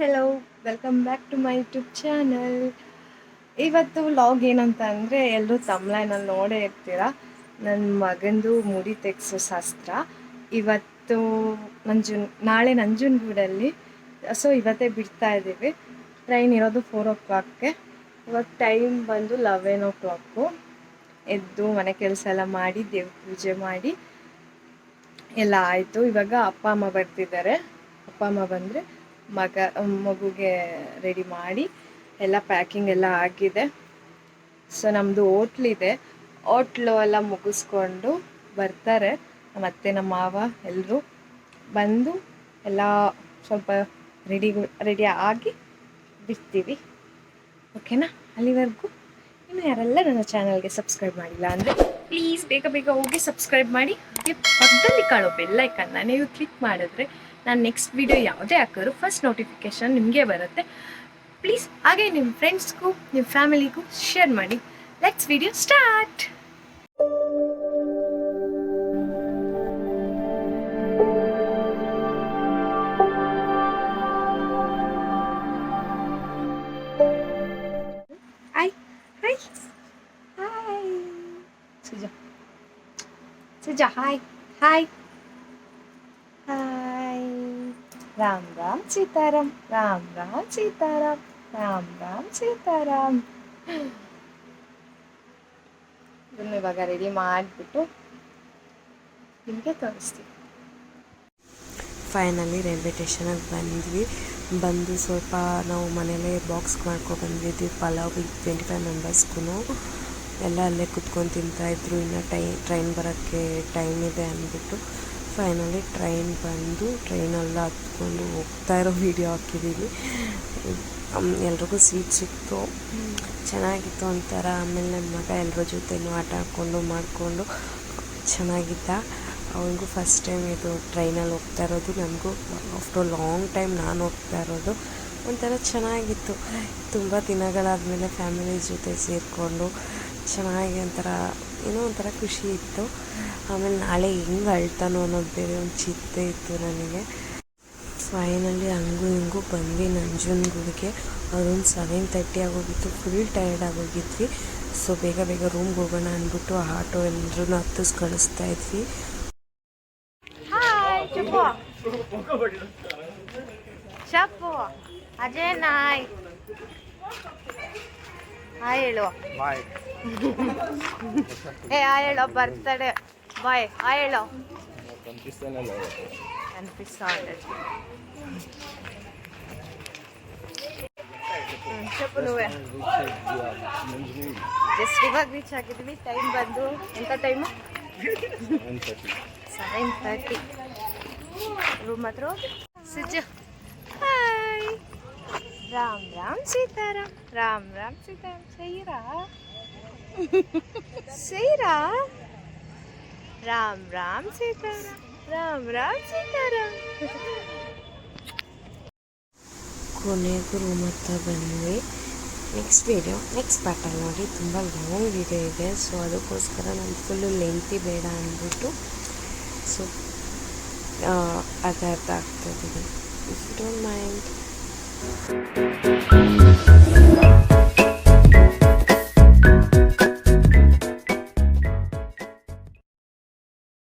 Hello welcome back to my YouTube channel ಇವತ್ತು vlog ಏನಂತ ಅಂದರೆ ಎಲ್ಲರೂ ತಮ್ಲೈನಲ್ಲಿ ನೋಡೇ ಇರ್ತೀರ? ನನ್ನ ಮಗಂದು ಮುಡಿ ತೆಗ್ಸೋ ಶಾಸ್ತ್ರ. ಇವತ್ತು ನಂಜುನ್, ನಾಳೆ ನಂಜುನ್ಗೂಡಲ್ಲಿ ಸೊ ಇವತ್ತೇ ಬಿಡ್ತಾ ಇದ್ದೀವಿ. ಟ್ರೈನ್ ಇರೋದು ಫೋರ್ ಓ ಕ್ಲಾಕ್ಗೆ ಇವಾಗ ಟೈಮ್ ಬಂದು ಲೆವೆನ್ ಓ ಕ್ಲಾಕು ಎದ್ದು ಮನೆ ಕೆಲಸ ಎಲ್ಲ ಮಾಡಿ, ದೇವ್ರ ಪೂಜೆ ಮಾಡಿ, ಎಲ್ಲ ಆಯಿತು. ಇವಾಗ ಅಪ್ಪ ಅಮ್ಮ ಬರ್ತಿದ್ದಾರೆ. ಅಪ್ಪ ಅಮ್ಮ ಬಂದರೆ ಮಗ, ಮಗುಗೆ ರೆಡಿ ಮಾಡಿ ಎಲ್ಲ ಪ್ಯಾಕಿಂಗ್ ಎಲ್ಲ ಆಗಿದೆ. ಸೊ ನಮ್ಮದು ಹೋಟ್ಲಿದೆ ಹೋಟ್ಲು ಎಲ್ಲ ಮುಗಿಸ್ಕೊಂಡು ಬರ್ತಾರೆ. ನಮ್ಮ ಅತ್ತೆ ನಮ್ಮ ಮಾವ ಎಲ್ಲರೂ ಬಂದು ಎಲ್ಲ ಸ್ವಲ್ಪ ರೆಡಿ ರೆಡಿ ಆಗಿ ಬಿಡ್ತೀವಿ. ಓಕೆನಾ ಅಲ್ಲಿವರೆಗೂ ಇನ್ನು ಯಾರೆಲ್ಲ ನನ್ನ ಚಾನಲ್ಗೆ ಸಬ್ಸ್ಕ್ರೈಬ್ ಮಾಡಿಲ್ಲ ಅಂದರೆ ಪ್ಲೀಸ್ ಬೇಗ ಬೇಗ ಹೋಗಿ ಸಬ್ಸ್ಕ್ರೈಬ್ ಮಾಡಿ. ಹಾಗೆ ಪಕ್ಕದಲ್ಲಿ ಕಾಣೋ ಬೆಲ್ಲೈಕನ್ನ ನೀವು ಕ್ಲಿಕ್ ಮಾಡಿದ್ರೆ ನಾನು ನೆಕ್ಸ್ಟ್ ವಿಡಿಯೋ ಯಾವುದೇ ಹಾಕಿದ್ರು ಫಸ್ಟ್ ನೋಟಿಫಿಕೇಶನ್ ನಿಮಗೆ ಬರುತ್ತೆ. ಪ್ಲೀಸ್ ಹಾಗೆ ನಿಮ್ಮ ಫ್ರೆಂಡ್ಸ್ಗೂ ನಿಮ್ಮ ಫ್ಯಾಮಿಲಿಗೂ ಶೇರ್ ಮಾಡಿ. Let's video start hi hi hi hi hi Ram Ram Sitaram Ram Ram Sitaram Ram Ram Sitaram ಇದನ್ನು ಇವಾಗ ರೆಡಿ ಮಾಡಿಬಿಟ್ಟು ನಿಮಗೆ ತೋರಿಸ್ತೀನಿ. ಫೈನಲಿ ರೈಲ್ವೆ ಸ್ಟೇಷನಿಗೆ ಬಂದ್ವಿ. ಬಂದು ಸ್ವಲ್ಪ ನಾವು ಮನೇಲೇ ಬಾಕ್ಸ್ ಮಾಡ್ಕೊ ಬಂದಿದ್ವಿ ಪಲಾವ್ ಟ್ವೆಂಟಿ ಫೈವ್ ಮೆಂಬರ್ಸ್ಗೂ ಎಲ್ಲ ಅಲ್ಲೇ ಕುತ್ಕೊಂಡು ತಿಂತಾಯಿದ್ರು ಇನ್ನು ಟೈ ಟ್ರೈನ್ ಬರೋಕ್ಕೆ ಟೈಮ್ ಇದೆ ಅಂದ್ಬಿಟ್ಟು. ಫೈನಲಿ ಟ್ರೈನ್ ಬಂದು ಟ್ರೈನೆಲ್ಲ ಹತ್ಕೊಂಡು ಹೋಗ್ತಾ ಇರೋ ವೀಡಿಯೋ ಹಾಕಿದ್ದೀವಿ ಎಲ್ರಿಗೂ ಸೀಟ್ ಸಿಕ್ತು. ಚೆನ್ನಾಗಿತ್ತು ಒಂಥರ. ಆಮೇಲೆ ನನ್ನ ಮಗ ಎಲ್ಲರ ಜೊತೆನೂ ಆಟ ಹಾಕ್ಕೊಂಡು ಮಾಡಿಕೊಂಡು ಚೆನ್ನಾಗಿದ್ದ. ಅವನಿಗೂ ಫಸ್ಟ್ ಟೈಮ್ ಇದು ಟ್ರೈನಲ್ಲಿ ಹೋಗ್ತಾ ಇರೋದು. ನನಗೂ ಆಫ್ಟರ್ ಲಾಂಗ್ ಟೈಮ್ ನಾನು ಹೋಗ್ತಾ ಇರೋದು. ಒಂಥರ ಚೆನ್ನಾಗಿತ್ತು. ತುಂಬ ದಿನಗಳಾದಮೇಲೆ ಫ್ಯಾಮಿಲಿ ಜೊತೆ ಸೇರಿಕೊಂಡು ಚೆನ್ನಾಗಿ ಒಂಥರ ಏನೋ ಒಂಥರ ಖುಷಿ ಇತ್ತು. ಆಮೇಲೆ ನಾಳೆ ಹೆಂಗೆ ಅಳ್ತಾನೋ ಅನ್ನೋದು ಬೇರೆ ಒಂದು ಚಿಂತೆ ಇತ್ತು ನನಗೆ. ಫೈನಲಿ ಹಂಗೂ ಹಿಂಗೂ ಬಂದ್ವಿ ನಂಜನಗೂಡಿಗೆ. ಅದೊಂದು ಸೆವೆನ್ ತರ್ಟಿ ಆಗೋಗಿತ್ತು ಫುಲ್ ಟಯರ್ಡ್ ಆಗೋಗಿದ್ವಿ. ಸೊ ಬೇಗ ಬೇಗ ರೂಮ್ಗೆ ಹೋಗೋಣ ಅಂದ್ಬಿಟ್ಟು ಆಟೋ ಎಲ್ಲರೂ ಹತ್ತಿಸ್ ಕಳಿಸ್ತಾ ಇದ್ವಿ. ಅಜಯ್ ನಾಯ್. ಹಾಯ್ ಹೇಳು ಏ ಹಾಯ್ ಹೇಳೋ ಬರ್ತಡೆ ಬಾಯ್ ಹಾಯ್ ಹೇಳೋ ಕನ್ಪಿಸ್ತಾ ಚಪ್ಪು నువ్వే ಜಸ್ಟ್ ಇವಾಗ ರೀಚ್ ಆಗಿದ್ವಿ ಟೈಮ್ ಬಂದು ಎಂಥ ಟೈಮು ಸೆವೆನ್ ತರ್ಟಿ ರೂಮ್ ಹತ್ರ ಸುಜ್ಜು ಹಾಯ್ ರಾಮ್ ರಾಮ್ ಸೀತಾರಾಮ್, ರಾಮ್ ರಾಮ್ ಸೀತಾರಾಮ್, ಸೈರಾ. ಸೈರಾ? ರಾಮ್ ರಾಮ್ ಸೀತಾರಾಮ್, ರಾಮ್ ರಾಮ್ ಸೀತಾರಾಮ್. ಕೊನೆಗೂ ರೂಮ್ ಬಂದ್ವಿ. ನೆಕ್ಸ್ಟ್ ವೀಡಿಯೋ ನೆಕ್ಸ್ಟ್ ಪಾರ್ಟಲ್ಲಿ ನೋಡಿ. ತುಂಬ ಲಾಂಗ್ ವೀಡಿಯೋ ಇದೆ. ಸೊ ಅದಕ್ಕೋಸ್ಕರ ನಾನು ಫುಲ್ಲು ಲೆಂತಿ ಬೇಡ ಅಂದ್ಬಿಟ್ಟು. ಸೊ ಅದರ್ಥ ಅರ್ಧ ಆಗ್ತಾಯಿದ್ದೀನಿ if don't mind Thank you.